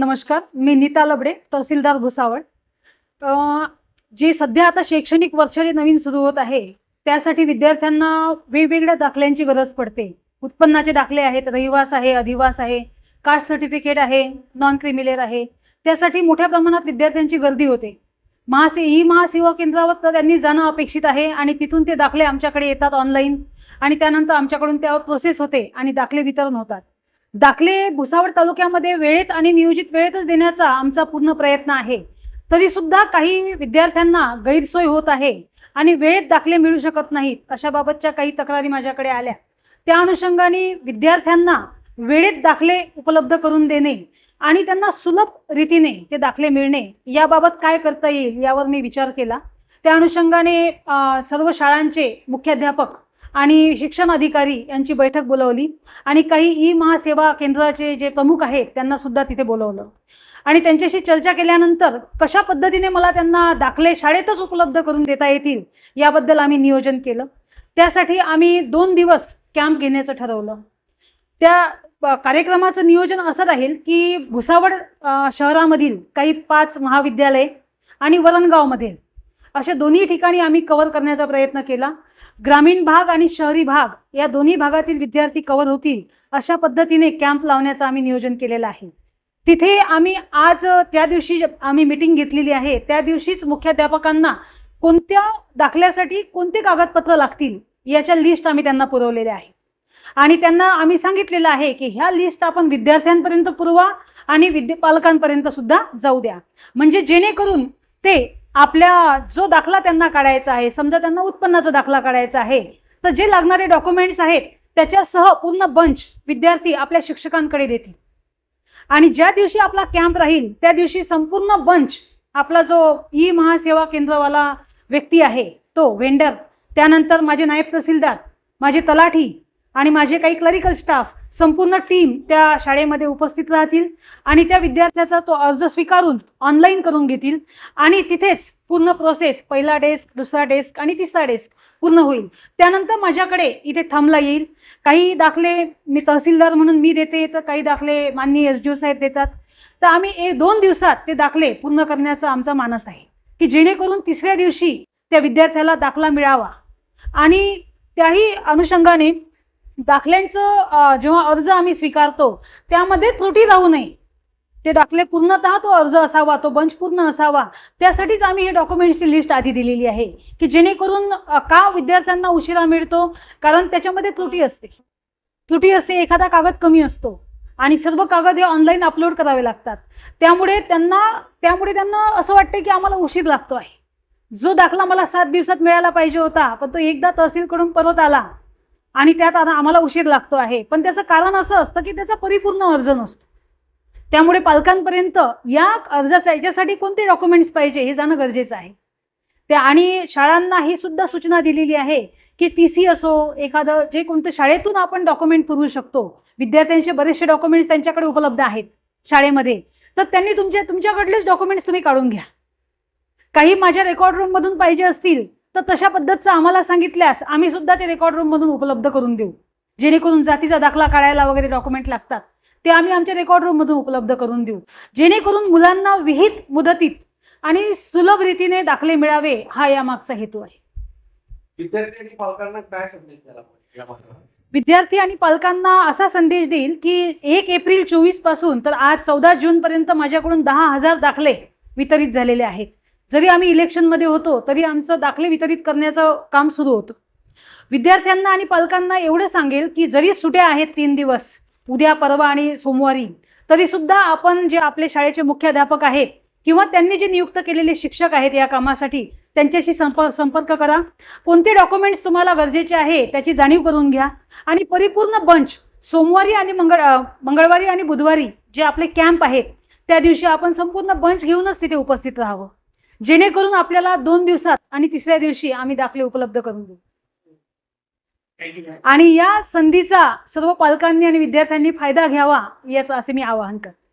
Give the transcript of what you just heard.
नमस्कार मी नीता लबडे तहसीलदार भुसावळ. जे सध्या आता शैक्षणिक वर्ष जे नवीन सुरू होत आहे त्यासाठी विद्यार्थ्यांना वेगवेगळ्या दाखल्यांची गरज पडते. उत्पन्नाचे दाखले आहेत रहिवास आहे अधिवास आहे कास्ट सर्टिफिकेट आहे नॉन क्रिमिलेर आहे. त्यासाठी मोठ्या प्रमाणात विद्यार्थ्यांची गर्दी होते. महासे ई महासेवा केंद्रावर तर त्यांनी जाणं अपेक्षित आहे आणि तिथून ते दाखले आमच्याकडे येतात ऑनलाईन आणि त्यानंतर आमच्याकडून त्यावर प्रोसेस होते आणि दाखले वितरण होतात. दाखले भुसावळ तालुक्यामध्ये वेळेत आणि नियोजित वेळेतच देण्याचा आमचा पूर्ण प्रयत्न आहे. तरी सुद्धा काही विद्यार्थ्यांना गैरसोय होत आहे आणि वेळेत दाखले मिळू शकत नाहीत अशा बाबतच्या काही तक्रारी माझ्याकडे आल्या. त्या अनुषंगाने विद्यार्थ्यांना वेळेत दाखले उपलब्ध करून देणे आणि त्यांना सुलभ रीतीने ते दाखले मिळणे याबाबत काय करता येईल यावर मी विचार केला. त्या अनुषंगाने सर्व शाळांचे मुख्याध्यापक आणि शिक्षण अधिकारी यांची बैठक बोलावली आणि काही ई महासेवा केंद्राचे जे प्रमुख आहेत त्यांना सुद्धा तिथे बोलवलं. आणि त्यांच्याशी चर्चा केल्यानंतर कशा पद्धतीने मला त्यांना दाखले शाळेतच उपलब्ध करून देता येतील याबद्दल आम्ही नियोजन केलं. त्यासाठी आम्ही दोन दिवस कॅम्प घेण्याचं ठरवलं. त्या कार्यक्रमाचं नियोजन असं राहील की भुसावळ शहरामधील काही पाच महाविद्यालय आणि वरणगावमधील अशा दोन्ही ठिकाणी आम्ही कव्हर करण्याचा प्रयत्न केला. ग्रामीण भाग आणि शहरी भाग या दोन्ही भागातील विद्यार्थी कव्हर होतील अशा पद्धतीने कॅम्प लावण्याचं आम्ही नियोजन केलेलं आहे. तिथे आम्ही आज त्या दिवशी जे आम्ही मिटिंग घेतलेली आहे. त्या दिवशीच मुख्याध्यापकांना कोणत्या दाखल्यासाठी कोणते कागदपत्र लागतील याच्या लिस्ट आम्ही त्यांना पुरवलेल्या आहे. आणि त्यांना आम्ही सांगितलेलं आहे की ह्या लिस्ट आपण विद्यार्थ्यांपर्यंत पुरवा आणि विद्या पालकांपर्यंत सुद्धा जाऊ द्या. म्हणजे जेणेकरून ते आपल्या जो दाखला त्यांना काढायचा आहे समजा त्यांना उत्पन्नाचा दाखला काढायचा आहे तर जे लागणारे डॉक्युमेंट्स आहेत त्याच्यासह पूर्ण बंच विद्यार्थी आपल्या शिक्षकांकडे देतील. आणि ज्या दिवशी आपला कॅम्प राहील त्या दिवशी संपूर्ण बंच आपला जो ई महासेवा केंद्रवाला व्यक्ती आहे तो वेंडर त्यानंतर माझे नायब तहसीलदार माझे तलाठी आणि माझे काही क्लरिकल स्टाफ संपूर्ण टीम त्या शाळेमध्ये उपस्थित राहतील आणि त्या विद्यार्थ्याचा तो अर्ज स्वीकारून ऑनलाईन करून घेतील आणि तिथेच पूर्ण प्रोसेस पहिला डेस्क दुसरा डेस्क आणि तिसरा डेस्क पूर्ण होईल. त्यानंतर माझ्याकडे इथे थांबला येईल. काही दाखले मी तहसीलदार म्हणून मी देते तर काही दाखले माननीय एस डी ओ साहेब देतात. तर आम्ही एक दोन दिवसात ते दाखले पूर्ण करण्याचा आमचा मानस आहे की जेणेकरून तिसऱ्या दिवशी त्या विद्यार्थ्याला दाखला मिळावा. आणि त्याही अनुषंगाने दाखल्यांचं जेव्हा अर्ज आम्ही स्वीकारतो त्यामध्ये त्रुटी राहू नये. ते दाखले पूर्णतः तो अर्ज असावा तो बंच पूर्ण असावा त्यासाठीच आम्ही हे डॉक्युमेंट्सची लिस्ट आधी दिलेली आहे की जेणेकरून का विद्यार्थ्यांना उशिरा मिळतो कारण त्याच्यामध्ये त्रुटी असते. त्रुटी असते एखादा कागद कमी असतो आणि सर्व कागद हे ऑनलाईन अपलोड करावे लागतात. त्यामुळे त्यांना त्यामुळे त्यांना असं वाटतं की आम्हाला उशीर लागतो आहे. जो दाखला मला सात दिवसात मिळाला पाहिजे होता पण तो एकदा तहसीलकडून परत आला आणि त्यात आता आम्हाला उशीर लागतो आहे. पण त्याचं कारण असं असतं की त्याचा परिपूर्ण अर्ज नसतो. त्यामुळे पालकांपर्यंत या अर्जाचा याच्यासाठी कोणते डॉक्युमेंट्स पाहिजे हे जाणं गरजेचं आहे. त्या आणि शाळांना ही सुद्धा सूचना दिलेली आहे की टी सी असो एखादं जे कोणतं शाळेतून आपण डॉक्युमेंट पुरवू शकतो. विद्यार्थ्यांचे बरेचसे डॉक्युमेंट्स त्यांच्याकडे उपलब्ध आहेत शाळेमध्ये. तर त्यांनी तुमच्या तुमच्याकडलेच डॉक्युमेंट्स तुम्ही काढून घ्या. काही माझ्या रेकॉर्ड रूम मधून पाहिजे असतील तर तशा पद्धतचं आम्हाला सांगितल्यास आम्ही सुद्धा ते रेकॉर्ड रूम मधून उपलब्ध करून देऊ. जेणेकरून जातीचा दाखला काढायला वगैरे डॉक्युमेंट लागतात ते आम्ही आमच्या रेकॉर्ड रूम मधून उपलब्ध करून देऊ. जेणेकरून मुलांना विहित मुदतीत आणि सुलभ रीतीने दाखले मिळावे हा यामागचा हेतू आहे? विद्यार्थी आणि पालकांना असा संदेश देईल की एक एप्रिल चोवीसपासून तर आज चौदा जून पर्यंत माझ्याकडून दहा हजार दाखले वितरित झालेले आहेत. जरी आम्ही इलेक्शनमध्ये होतो तरी आमचं दाखले वितरित करण्याचं काम सुरू होतं. विद्यार्थ्यांना आणि पालकांना एवढं सांगेल की जरी सुट्या आहेत तीन दिवस उद्या परवा आणि सोमवारी तरी सुद्धा आपण जे आपले शाळेचे मुख्याध्यापक आहेत किंवा त्यांनी जे नियुक्त केलेले शिक्षक आहेत या कामासाठी त्यांच्याशी संप संपर्क करा. कोणते डॉक्युमेंट्स तुम्हाला गरजेचे आहे त्याची जाणीव करून घ्या. आणि परिपूर्ण बंच सोमवारी आणि मंगळ मंगळवारी आणि बुधवारी जे आपले कॅम्प आहेत त्या दिवशी आपण संपूर्ण बंच घेऊनच तिथे उपस्थित राहावं. जेणेकरून आपल्याला दोन दिवसात आणि तिसऱ्या दिवशी आम्ही दाखले उपलब्ध करून देऊ. आणि या संधीचा सर्व पालकांनी आणि विद्यार्थ्यांनी फायदा घ्यावा याचं असे मी आवाहन करते.